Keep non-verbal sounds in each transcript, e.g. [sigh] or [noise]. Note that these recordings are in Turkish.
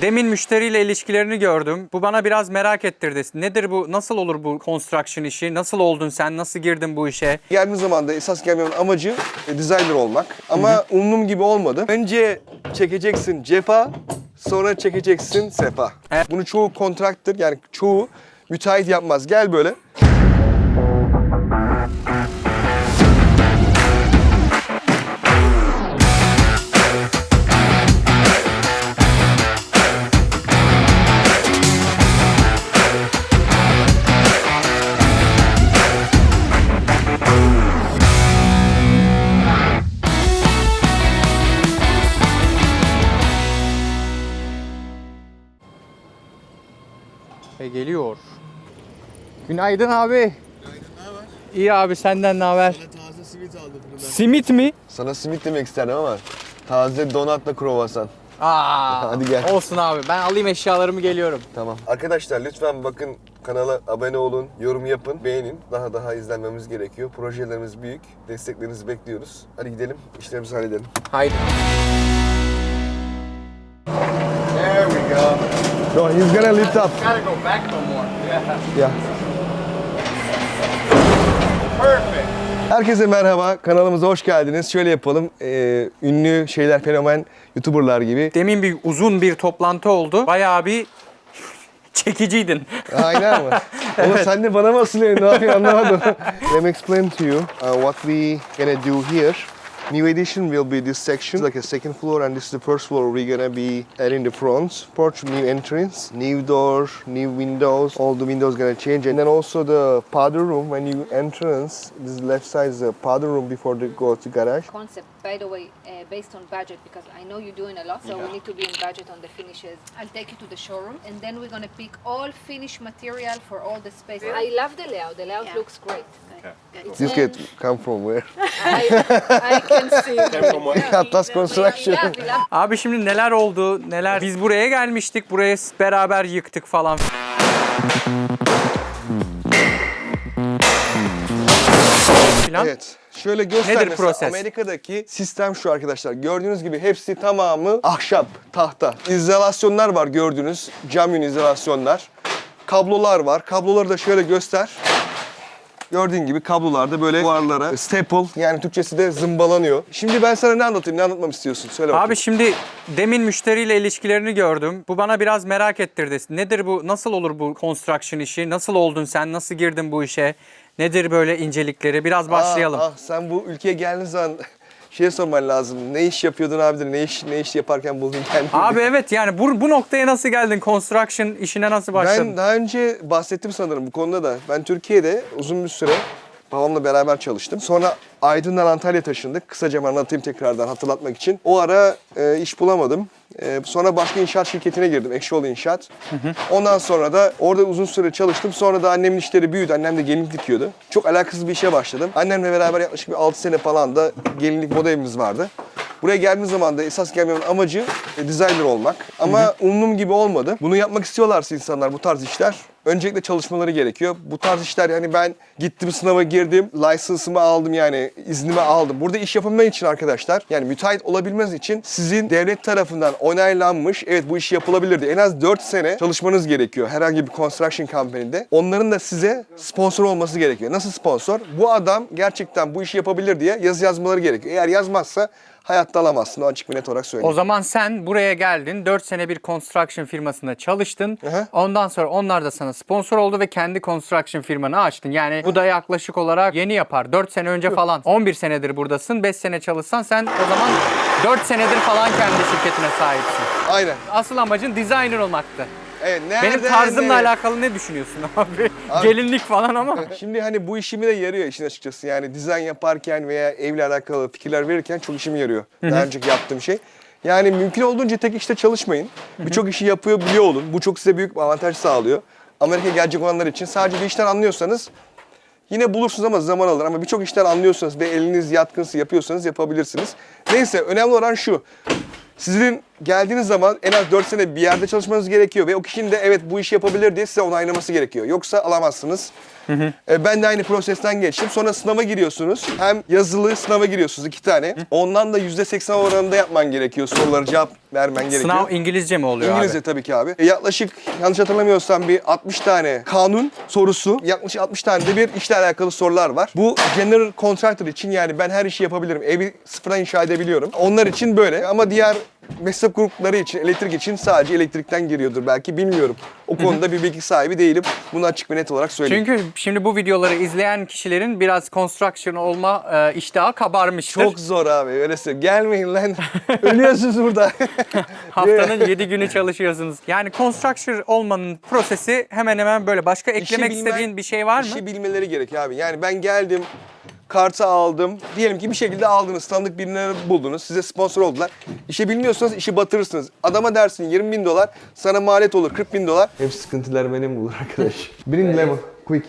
Demin müşteriyle ilişkilerini gördüm. Bu bana biraz merak ettirdi. Nedir bu? Nasıl olur bu construction işi? Nasıl oldun sen? Nasıl girdin bu işe? Geldiğim zaman da esas gelmemin amacı e, designer olmak. Ama umduğum gibi olmadı. Önce çekeceksin cefa, sonra çekeceksin sefa. Evet. Bunu çoğu kontraktör yani çoğu müteahhit yapmaz. Gel böyle. Günaydın abi. İyi abi senden ne haber? Taze simit aldım fırından. Simit mi? Sana simit demek isterdim ama taze donatla kruvasan. Aa, [laughs] Hadi gel. Olsun abi. Ben alayım eşyalarımı geliyorum. Tamam. Arkadaşlar lütfen bakın kanala abone olun, yorum yapın, beğenin. Daha daha izlenmemiz gerekiyor. Projelerimiz büyük. Desteklerinizi bekliyoruz. Hadi gidelim, işlerimizi halledelim. Haydi. There we go. No, he's gonna lift up. Gotta go back no more. [laughs] Yeah. Perfect. Herkese merhaba, kanalımıza hoş geldiniz. Şöyle yapalım, ee, ünlü şeyler, fenomen YouTuber'lar gibi. Demin bir uzun bir toplantı oldu. Bayağı bir çekiciydin. Aynen mı? [laughs] Oğlum sen de bana mı asılıyorsun? Ne yapıyorsun anlamadım. Let me explain to you uh, what we gonna do here. New edition will be this section, like a second floor, and this is the first floor. We're gonna be adding the front porch, new entrance, new door, new windows. All the windows gonna change, and then also the powder room. When you entrance, this left side is the powder room before they go to garage. concept, by the way, uh, based on budget, because I know you're doing a lot, so we need to be in budget on the finishes. I'll take you to the showroom, and then we're gonna pick all finished material for all the space. I love the layout. The layout Yeah. looks great. This kid come from where? [laughs] I, I can see. Atlas Construction. Abi şimdi neler oldu? Neler? Biz buraya gelmiştik. Buraya beraber yıktık falan. Filan. Evet. Şöyle göster Nedir mesela proses? Amerika'daki sistem şu arkadaşlar. Gördüğünüz gibi hepsi tamamı ahşap, tahta. İzolasyonlar var gördüğünüz. Cam yün izolasyonlar. Kablolar var. Kabloları da şöyle göster. Gördüğün gibi kablolarda böyle duvarlara staple yani Türkçesi de zımbalanıyor. Şimdi ben sana ne anlatayım, ne anlatmamı istiyorsun? Söyle bakayım. Abi şimdi demin müşteriyle ilişkilerini gördüm. Bu bana biraz merak ettirdi. Nedir bu? Nasıl olur bu construction işi? Nasıl oldun sen? Nasıl girdin bu işe? Nedir böyle incelikleri? Biraz başlayalım. Ah, ah, sen bu ülkeye geldiğin zaman şey sorman lazım. Ne iş yapıyordun abi? Ne iş ne iş yaparken buldun kendini? Abi evet yani bu, bu noktaya nasıl geldin? Construction işine nasıl başladın? Ben daha önce bahsettim sanırım bu konuda da. Ben Türkiye'de uzun bir süre babamla beraber çalıştım. Sonra Aydın'dan Antalya'ya taşındık. Kısaca anlatayım tekrardan hatırlatmak için. O ara e, iş bulamadım. E, sonra başka inşaat şirketine girdim. Ekşioğlu İnşaat. Ondan sonra da orada uzun süre çalıştım. Sonra da annemin işleri büyüdü. Annem de gelinlik dikiyordu. Çok alakasız bir işe başladım. Annemle beraber yaklaşık bir 6 sene falan da gelinlik moda evimiz vardı. Buraya geldiğim zaman da esas gelmemin amacı e, designer olmak. Ama umduğum gibi olmadı. Bunu yapmak istiyorlarsa insanlar bu tarz işler öncelikle çalışmaları gerekiyor. Bu tarz işler yani ben gittim sınava girdim, license'ımı aldım yani iznimi aldım. Burada iş yapabilmek için arkadaşlar yani müteahhit olabilmeniz için sizin devlet tarafından onaylanmış evet bu iş yapılabilirdi. En az 4 sene çalışmanız gerekiyor herhangi bir construction company'de. Onların da size sponsor olması gerekiyor. Nasıl sponsor? Bu adam gerçekten bu işi yapabilir diye yazı yazmaları gerekiyor. Eğer yazmazsa hayatta alamazsın. O açık bir net olarak söyleyeyim. O zaman sen buraya geldin, 4 sene bir construction firmasında çalıştın. Hı. Ondan sonra onlar da sana sponsor oldu ve kendi construction firmanı açtın. Yani bu da yaklaşık olarak yeni yapar. 4 sene önce falan. 11 senedir buradasın. 5 sene çalışsan sen o zaman 4 senedir falan kendi şirketine sahipsin. Aynen. Asıl amacın designer olmaktı. Evet, nerede, Benim tarzımla nerede? alakalı ne düşünüyorsun [laughs] abi? Abi- Gelinlik falan ama. [laughs] Şimdi hani bu işime de yarıyor işin açıkçası. Yani dizayn yaparken veya evle alakalı fikirler verirken çok işime yarıyor. Daha önceki yaptığım şey. Yani mümkün olduğunca tek işte çalışmayın. Birçok işi yapıyor biliyor olun. Bu çok size büyük bir avantaj sağlıyor. Amerika'ya gelecek olanlar için sadece bir işten anlıyorsanız yine bulursunuz ama zaman alır. Ama birçok işten anlıyorsanız ve eliniz yatkınsa yapıyorsanız yapabilirsiniz. Neyse önemli olan şu. Sizin geldiğiniz zaman en az 4 sene bir yerde çalışmanız gerekiyor ve o kişinin de evet bu işi yapabilir diye size onaylaması gerekiyor. Yoksa alamazsınız. E, ben de aynı prosesten geçtim. Sonra sınava giriyorsunuz. Hem yazılı sınava giriyorsunuz iki tane. Ondan da %80 oranında yapman gerekiyor. Soruları cevap vermen gerekiyor. Sınav İngilizce mi oluyor İngilizce abi? tabii ki abi. E, yaklaşık yanlış hatırlamıyorsam bir 60 tane kanun sorusu, yaklaşık 60 tane de bir işle alakalı sorular var. Bu general contractor için yani ben her işi yapabilirim. Evi sıfırdan inşa edebiliyorum. Onlar için böyle ama diğer meslek grupları için, elektrik için sadece elektrikten giriyordur belki bilmiyorum. O konuda bir bilgi sahibi değilim. Bunu açık ve net olarak söyleyeyim. Çünkü şimdi bu videoları izleyen kişilerin biraz construction olma e, iştahı kabarmıştır. çok zor abi öyle söyleyeyim. Gelmeyin lan. Ölüyorsunuz burada. [laughs] Haftanın 7 günü çalışıyorsunuz. Yani construction olmanın prosesi hemen hemen böyle. Başka eklemek bilmen- istediğin bir şey var mı? İşi bilmeleri gerekiyor abi. Yani ben geldim, kartı aldım. Diyelim ki bir şekilde aldınız, tanıdık birini buldunuz. Size sponsor oldular. İşi bilmiyorsanız işi batırırsınız. Adama dersin 20 bin dolar, sana maliyet olur 40 bin dolar. Hep sıkıntılar benim bulur arkadaş. Bring lemon, quick.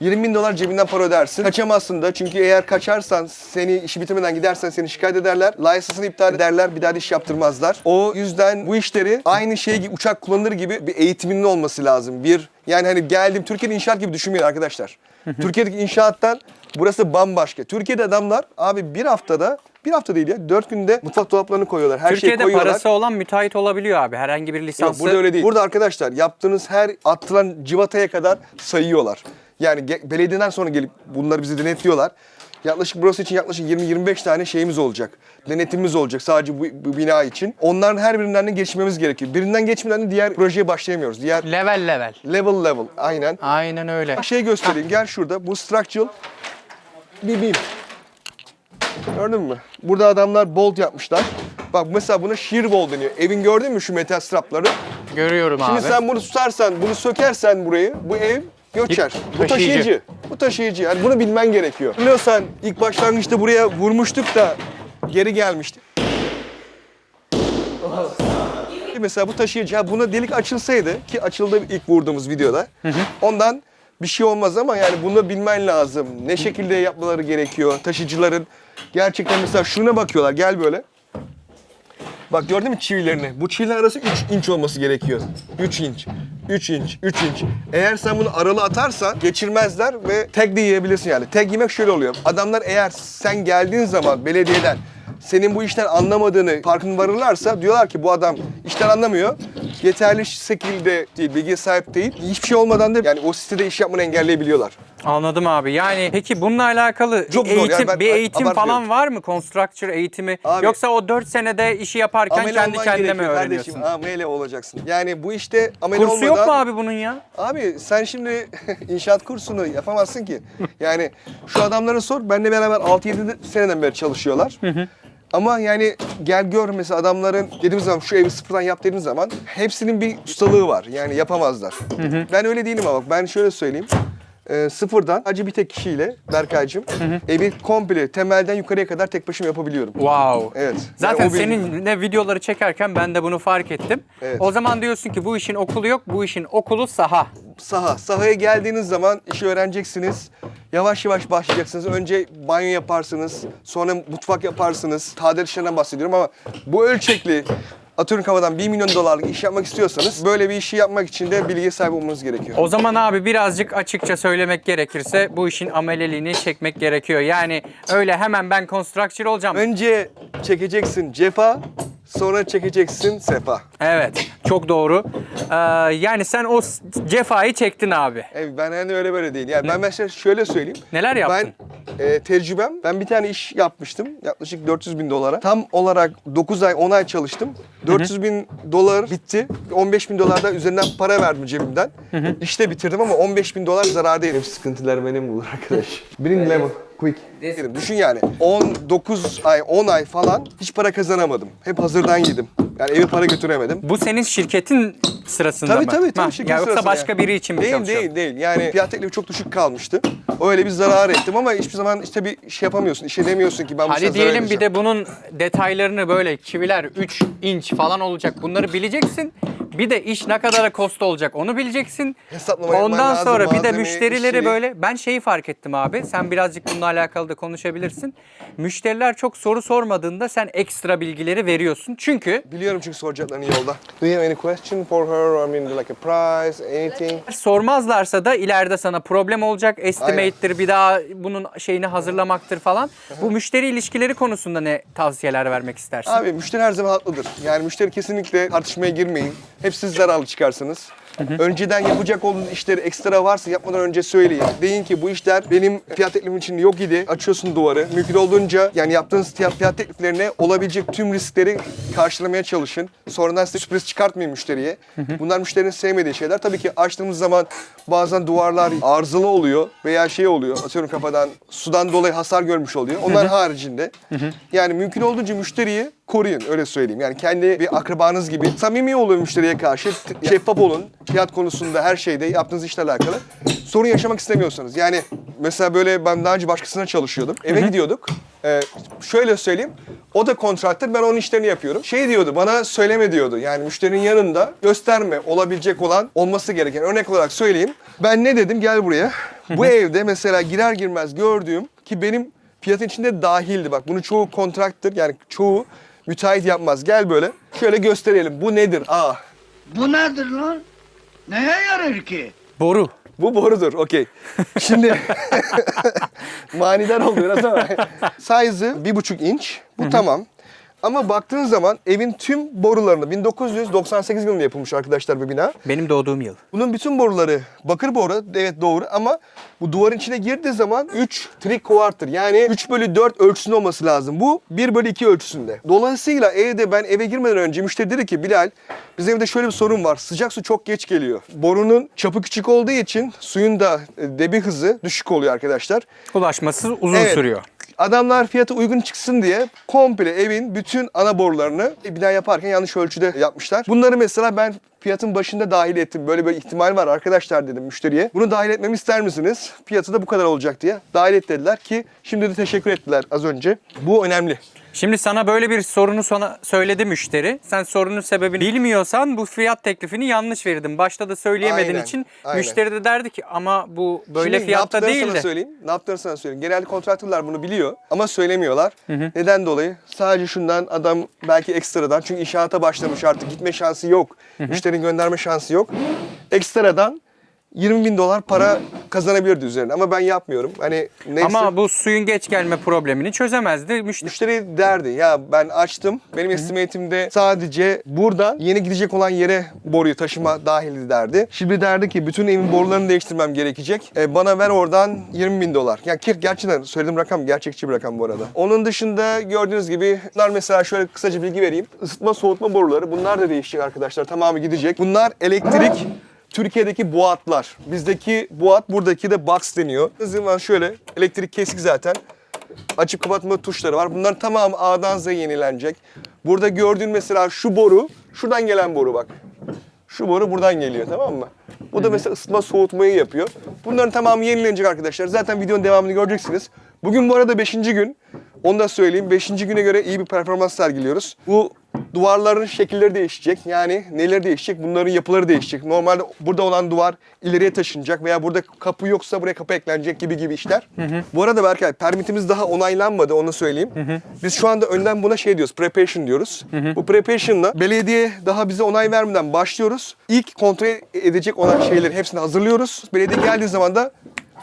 20 bin dolar cebinden para ödersin. Kaçamazsın da çünkü eğer kaçarsan seni işi bitirmeden gidersen seni şikayet ederler. License'ını iptal ederler. Bir daha da iş yaptırmazlar. O yüzden bu işleri aynı şey uçak kullanır gibi bir eğitiminin olması lazım. Bir yani hani geldim Türkiye'de inşaat gibi düşünmeyin arkadaşlar. Türkiye'deki inşaattan burası bambaşka. Türkiye'de adamlar abi bir haftada bir hafta değil ya dört günde mutfak dolaplarını koyuyorlar. Her şeyi Türkiye'de koyuyorlar. parası olan müteahhit olabiliyor abi. Herhangi bir Yok lisansı. burada öyle değil. Burada arkadaşlar yaptığınız her atılan civataya kadar sayıyorlar. Yani belediyeden sonra gelip bunları bizi denetliyorlar. Yaklaşık burası için yaklaşık 20-25 tane şeyimiz olacak. Denetimimiz olacak sadece bu, bu bina için. Onların her birinden de geçmemiz gerekiyor. Birinden geçmeden de diğer projeye başlayamıyoruz. Diğer Level level. level level aynen. Aynen öyle. Şey göstereyim gel şurada. Bu structural bir beam. Gördün mü? Burada adamlar bolt yapmışlar. Bak mesela buna shear wall deniyor. Evin gördün mü şu metal strapları? Görüyorum Şimdi abi. sen bunu tutarsan, bunu sökersen burayı, bu ev göçer. Bu Taşıyıcı. taşıyıcı. Bu taşıyıcı. Yani bunu bilmen gerekiyor. Biliyorsan ilk başlangıçta buraya vurmuştuk da geri gelmişti. Mesela bu taşıyıcı, ha buna delik açılsaydı ki açıldı ilk vurduğumuz videoda. Ondan bir şey olmaz ama yani bunu bilmen lazım. Ne şekilde yapmaları gerekiyor. Taşıyıcıların gerçekten mesela şuna bakıyorlar. Gel böyle. Bak gördün mü çivilerini? Bu çiviler arası 3 inç olması gerekiyor. 3 inç, 3 inç, 3 inç. Eğer sen bunu aralı atarsan geçirmezler ve tag de yiyebilirsin yani. Tag yemek şöyle oluyor. Adamlar eğer sen geldiğin zaman belediyeden senin bu işten anlamadığını farkına varırlarsa diyorlar ki bu adam işten anlamıyor. Yeterli şekilde değil, bilgiye sahip değil. Hiçbir şey olmadan da yani o sitede iş yapmanı engelleyebiliyorlar. Anladım abi. Yani peki bununla alakalı Çok zor yani eğitim, ben bir eğitim abartmıyorum. falan var mı? Constructor eğitimi. Abi- Yoksa o 4 senede işi yaparken Amele kendi olman kendine mi gerekiyor öğreniyorsun? Kardeşim, amele olacaksın. Yani bu işte amele Kursu olmadan... yok mu abi bunun ya? Abi sen şimdi [laughs] inşaat kursunu yapamazsın ki. Yani şu adamlara sor. Benle beraber 6-7 seneden beri çalışıyorlar. Ama yani gel gör mesela adamların dediğimiz zaman şu evi sıfırdan yap dediğimiz zaman hepsinin bir ustalığı var. Yani yapamazlar. Ben öyle değilim ama bak ben şöyle söyleyeyim. Ee, sıfırdan acı bir tek kişiyle Berkay'cığım evi komple temelden yukarıya kadar tek başıma yapabiliyorum. Wow. Evet. Zaten Yani seninle videoları çekerken ben de bunu fark ettim. Evet. O zaman diyorsun ki bu işin okulu yok, bu işin okulu saha. saha. Sahaya geldiğiniz zaman işi öğreneceksiniz. Yavaş yavaş başlayacaksınız. Önce banyo yaparsınız. Sonra mutfak yaparsınız. Tadilat işlerinden bahsediyorum ama bu ölçekli atıyorum kafadan 1 milyon dolarlık iş yapmak istiyorsanız böyle bir işi yapmak için de bilgiye sahip olmanız gerekiyor. O zaman abi birazcık açıkça söylemek gerekirse bu işin ameleliğini çekmek gerekiyor. Yani öyle hemen ben constructor olacağım. Önce çekeceksin cefa, sonra çekeceksin sefa. Evet, çok doğru. Ee, yani sen o cefayı çektin abi. Evet, ben hani öyle böyle değil. Yani ben mesela şöyle söyleyeyim. Neler yaptın? Ben e, tecrübem, ben bir tane iş yapmıştım. Yaklaşık 400 bin dolara. Tam olarak 9 ay, 10 ay çalıştım. 400 bin dolar bitti. 15 bin dolar da üzerinden para verdim cebimden. İşte bitirdim ama 15 bin dolar zarardaydım. Hep sıkıntılar benim bulur arkadaş. [laughs] Bring lemon, quick. Düşün yani 19 ay, 10 ay falan hiç para kazanamadım. Hep hazırdan yedim. Yani eve para götüremedim. Bu senin şirketin sırasında Tabii mı? tabii tabii. Ha, şirket ya yoksa sırasında başka yani. biri için mi Değil çalışıyorsun? değil değil. Yani fiyat teklifi çok düşük kalmıştı. Öyle bir zarar ettim ama hiçbir zaman işte bir şey yapamıyorsun. İşe demiyorsun ki ben bu Hadi diyelim bir de bunun detaylarını böyle çiviler 3 inç falan olacak. Bunları bileceksin. Bir de iş ne kadara cost olacak onu bileceksin. Hesaplama yapman Ondan lazım, sonra bir de malzemeyi, müşterileri işleri. böyle ben şeyi fark ettim abi. Sen birazcık bununla alakalı da konuşabilirsin. Müşteriler çok soru sormadığında sen ekstra bilgileri veriyorsun. Çünkü Biliyorum çünkü soracaklarını yolda. Do you have any question for her? I mean like a price, anything? sormazlarsa da ileride sana problem olacak. Estimate'tir bir daha bunun şeyini hazırlamaktır falan. Bu müşteri ilişkileri konusunda ne tavsiyeler vermek istersin? Abi müşteri her zaman haklıdır. Yani müşteri kesinlikle tartışmaya girmeyin. Hep siz zararlı çıkarsınız. Önceden yapacak olduğunuz işleri ekstra varsa yapmadan önce söyleyin. Deyin ki bu işler benim fiyat teklifim için yok idi. Açıyorsun duvarı. Mümkün olduğunca yani yaptığınız fiyat, tekliflerine olabilecek tüm riskleri karşılamaya çalışın. Sonradan size sürpriz çıkartmayın müşteriye. Bunlar müşterinin sevmediği şeyler. Tabii ki açtığımız zaman bazen duvarlar arızalı oluyor veya şey oluyor. Atıyorum kafadan sudan dolayı hasar görmüş oluyor. Onlar haricinde yani mümkün olduğunca müşteriyi koruyun öyle söyleyeyim. Yani kendi bir akrabanız gibi samimi olun müşteriye karşı. Şeffaf olun. Fiyat konusunda her şeyde yaptığınız işle alakalı. Sorun yaşamak istemiyorsanız. Yani mesela böyle ben daha önce başkasına çalışıyordum. Eve gidiyorduk. Ee, şöyle söyleyeyim. O da kontraktör ben onun işlerini yapıyorum. Şey diyordu bana söyleme diyordu. Yani müşterinin yanında gösterme olabilecek olan olması gereken. Örnek olarak söyleyeyim. Ben ne dedim gel buraya. Bu evde mesela girer girmez gördüğüm ki benim fiyatın içinde dahildi. Bak bunu çoğu kontraktör yani çoğu müteahhit yapmaz. Gel böyle. Şöyle gösterelim. Bu nedir? Aa. Bu nedir lan? Neye yarar ki? Boru. Bu borudur. Okey. Şimdi [laughs] manidar oldu biraz ama. Size'ı bir buçuk inç. Bu tamam. Ama baktığın zaman evin tüm borularını 1998 yılında yapılmış arkadaşlar bu bina. Benim doğduğum yıl. Bunun bütün boruları bakır boru evet doğru ama bu duvarın içine girdiği zaman 3 3 quarter yani 3 bölü 4 ölçüsünde olması lazım. Bu 1 bölü 2 ölçüsünde. Dolayısıyla evde ben eve girmeden önce müşteri dedi ki Bilal bizim evde şöyle bir sorun var. Sıcak su çok geç geliyor. Borunun çapı küçük olduğu için suyun da e, debi hızı düşük oluyor arkadaşlar. Ulaşması uzun Evet. sürüyor. Adamlar fiyatı uygun çıksın diye komple evin bütün ana borularını bina yaparken yanlış ölçüde yapmışlar. Bunları mesela ben fiyatın başında dahil ettim. Böyle bir ihtimal var arkadaşlar dedim müşteriye. Bunu dahil etmemi ister misiniz? Fiyatı da bu kadar olacak diye dahil et dediler ki şimdi de teşekkür ettiler az önce. Bu önemli. Şimdi sana böyle bir sorunu sana söyledi müşteri. Sen sorunun sebebini bilmiyorsan bu fiyat teklifini yanlış verdin. Başta da söyleyemediğin Aynen, için aynen. müşteri de derdi ki ama bu böyle Şimdi fiyatta ne yaptıklarını değil sana de. söyleyeyim. Ne yaptıklarını sana söyleyeyim. Genelde kontraktörler bunu biliyor ama söylemiyorlar. Neden dolayı? Sadece şundan adam belki ekstradan çünkü inşaata başlamış artık gitme şansı yok. Müşterinin gönderme şansı yok. Ekstradan 20 bin dolar para kazanabilirdi üzerine ama ben yapmıyorum. Hani neyse. Ama bu suyun geç gelme problemini çözemezdi müşteri. Müşteri derdi ya ben açtım. Benim estimate'imde sadece buradan yeni gidecek olan yere boruyu taşıma dahildi derdi. Şimdi derdi ki bütün evin borularını değiştirmem gerekecek. E, bana ver oradan 20 bin dolar. Yani ki gerçekten söylediğim rakam gerçekçi bir rakam bu arada. Onun dışında gördüğünüz gibi bunlar mesela şöyle kısaca bilgi vereyim. Isıtma soğutma boruları bunlar da değişecek arkadaşlar. Tamamı gidecek. Bunlar elektrik Türkiye'deki boğatlar. Bizdeki boğat buradaki de box deniyor. Hızlı şöyle elektrik kesik zaten açıp kapatma tuşları var. Bunların tamamı A'dan Z'ye yenilenecek. Burada gördüğün mesela şu boru, şuradan gelen boru bak. Şu boru buradan geliyor tamam mı? Bu da mesela ısıtma soğutmayı yapıyor. Bunların tamamı yenilenecek arkadaşlar. Zaten videonun devamını göreceksiniz. Bugün bu arada 5. gün. Onu da söyleyeyim. 5. güne göre iyi bir performans sergiliyoruz. Bu duvarların şekilleri değişecek. Yani neler değişecek? Bunların yapıları değişecek. Normalde burada olan duvar ileriye taşınacak veya burada kapı yoksa buraya kapı eklenecek gibi gibi işler. Bu arada Berkay permitimiz daha onaylanmadı onu söyleyeyim. Biz şu anda önden buna şey diyoruz preparation diyoruz. Bu preparation'la belediye daha bize onay vermeden başlıyoruz. İlk kontrol edecek olan şeyleri hepsini hazırlıyoruz. Belediye geldiği zaman da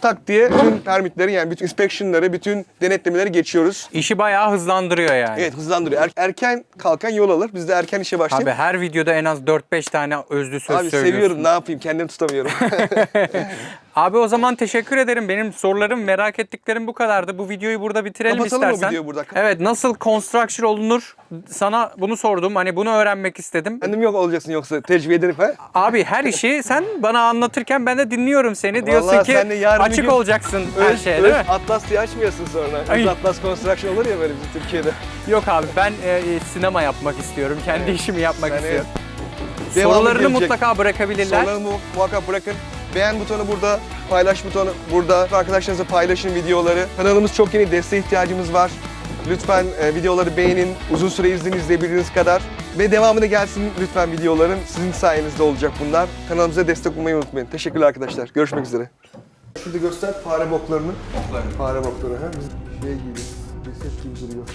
tak diye bütün permitleri yani bütün inspection'ları, bütün denetlemeleri geçiyoruz. İşi bayağı hızlandırıyor yani. Evet hızlandırıyor. Er- erken kalkan yol alır. Biz de erken işe başlayıp Abi her videoda en az 4-5 tane özlü söz Abi söylüyorsun. seviyorum ne yapayım kendimi tutamıyorum. [laughs] Abi o zaman teşekkür ederim. Benim sorularım, merak ettiklerim bu kadardı. Bu videoyu burada bitirelim Kapatalım o istersen. videoyu burada. Evet, nasıl construction olunur? Sana bunu sordum. Hani bunu öğrenmek istedim. Kendim yok olacaksın yoksa tecrübe ederim ha. Abi her işi sen bana anlatırken ben de dinliyorum seni. Diyorsun Vallahi ki sen de yarın bir açık gün olacaksın her Öz- şeye öz değil mi? Atlas diye açmıyorsun sonra. Ay. Atlas Construction olur ya böyle bizim Türkiye'de. Yok abi ben e, e, sinema yapmak istiyorum. Kendi işimi yapmak Yani istiyorum. devamı Sorularını gelecek. mutlaka bırakabilirler. Sorularını mu- muhakkak bırakın. Beğen butonu burada, paylaş butonu burada. Arkadaşlarınızla paylaşın videoları. Kanalımız çok yeni, desteğe ihtiyacımız var. Lütfen e, videoları beğenin. Uzun süre izleyin izleyebildiğiniz kadar. Ve devamı da gelsin lütfen videoların. Sizin sayenizde olacak bunlar. Kanalımıza destek olmayı unutmayın. Teşekkürler arkadaşlar. Görüşmek üzere. Şurada göster fare boklarını. Fare bokları ha. Şey gibi. Reset gibi duruyor.